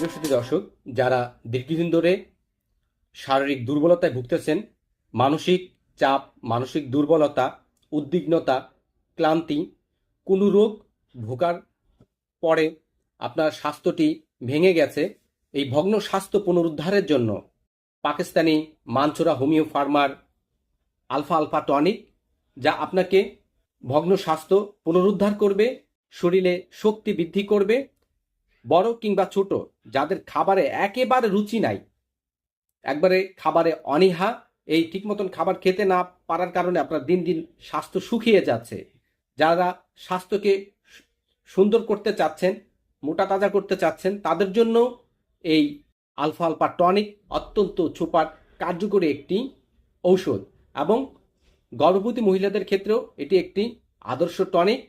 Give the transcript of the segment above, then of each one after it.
প্রিয় দর্শক, যারা দীর্ঘদিন ধরে শারীরিক দুর্বলতায় ভুগতেছেন, মানসিক চাপ, মানসিক দুর্বলতা, উদ্বিগ্নতা, ক্লান্তি, কোনো রোগ ভোগার পরে আপনার স্বাস্থ্যটি ভেঙে গেছে, এই ভগ্ন স্বাস্থ্য পুনরুদ্ধারের জন্য পাকিস্তানি মানচোরা হোমিও ফার্মার আলফা আলফা টনিক, যা আপনাকে ভগ্ন স্বাস্থ্য পুনরুদ্ধার করবে, শরীরে শক্তি বৃদ্ধি করবে বড় কিংবা ছোট, যাদের খাবারে একেবারে রুচি নাই। একবারে খাবারে অনীহা, এই ঠিক মতন খাবার খেতে না পারার কারণে আপনার দিন দিন স্বাস্থ্য শুকিয়ে যাচ্ছে। যারা স্বাস্থ্যকে সুন্দর করতে চাচ্ছেন, মোটা তাজা করতে চাচ্ছেন, তাদের জন্য এই আলফা আলফা টনিক অত্যন্ত সুপার, কার্যকরী একটি ঔষধ। এবং গর্ভবতী মহিলাদের ক্ষেত্রেও এটি একটি আদর্শ টনিক।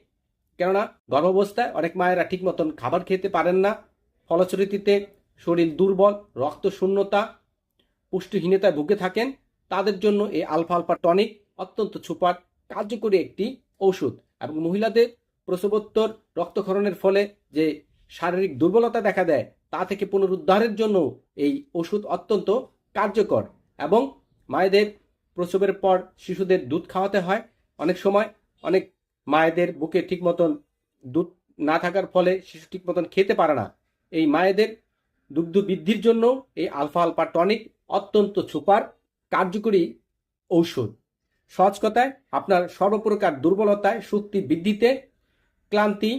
কেননা গর্ভাবস্থায় অনেক মায়েরা ঠিক মতন খাবার খেতে পারেন না। ফলশ্রুতিতে শরীর দুর্বল রক্ত শূন্যতা পুষ্টিহীনতায় ভুগে থাকেন। তাদের জন্য এই আলফা আলফা টনিক অত্যন্ত সুপার, কার্যকরী একটি ঔষধ এবং মহিলাদের প্রসবোত্তর রক্তক্ষরণের ফলে যে শারীরিক দুর্বলতা দেখা দেয়, তা থেকে পুনরুদ্ধারের জন্য এই ওষুধ অত্যন্ত কার্যকর এবং মায়েদের প্রসবের পর শিশুদের দুধ খাওয়াতে হয়। অনেক সময় অনেক মায়েদের বুকে ঠিক মতন দুধ না থাকার ফলে শিশু ঠিক মতন খেতে পারে না। এই মায়েদের দুগ্ধ বৃদ্ধির জন্য এই আলফা আলফা টনিক অত্যন্ত সুপার, কার্যকরী ঔষধ। সহজ কথায়, আপনার সর্বপ্রকার দুর্বলতায় শক্তি বৃদ্ধিতে ক্লান্তি,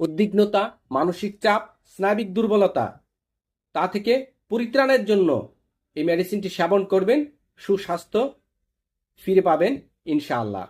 উদ্বিগ্নতা, মানসিক চাপ স্নায়বিক দুর্বলতা, তা থেকে পরিত্রাণের জন্য এই মেডিসিনটি সেবন করবেন, সুস্বাস্থ্য ফিরে পাবেন, ইনশাআল্লাহ।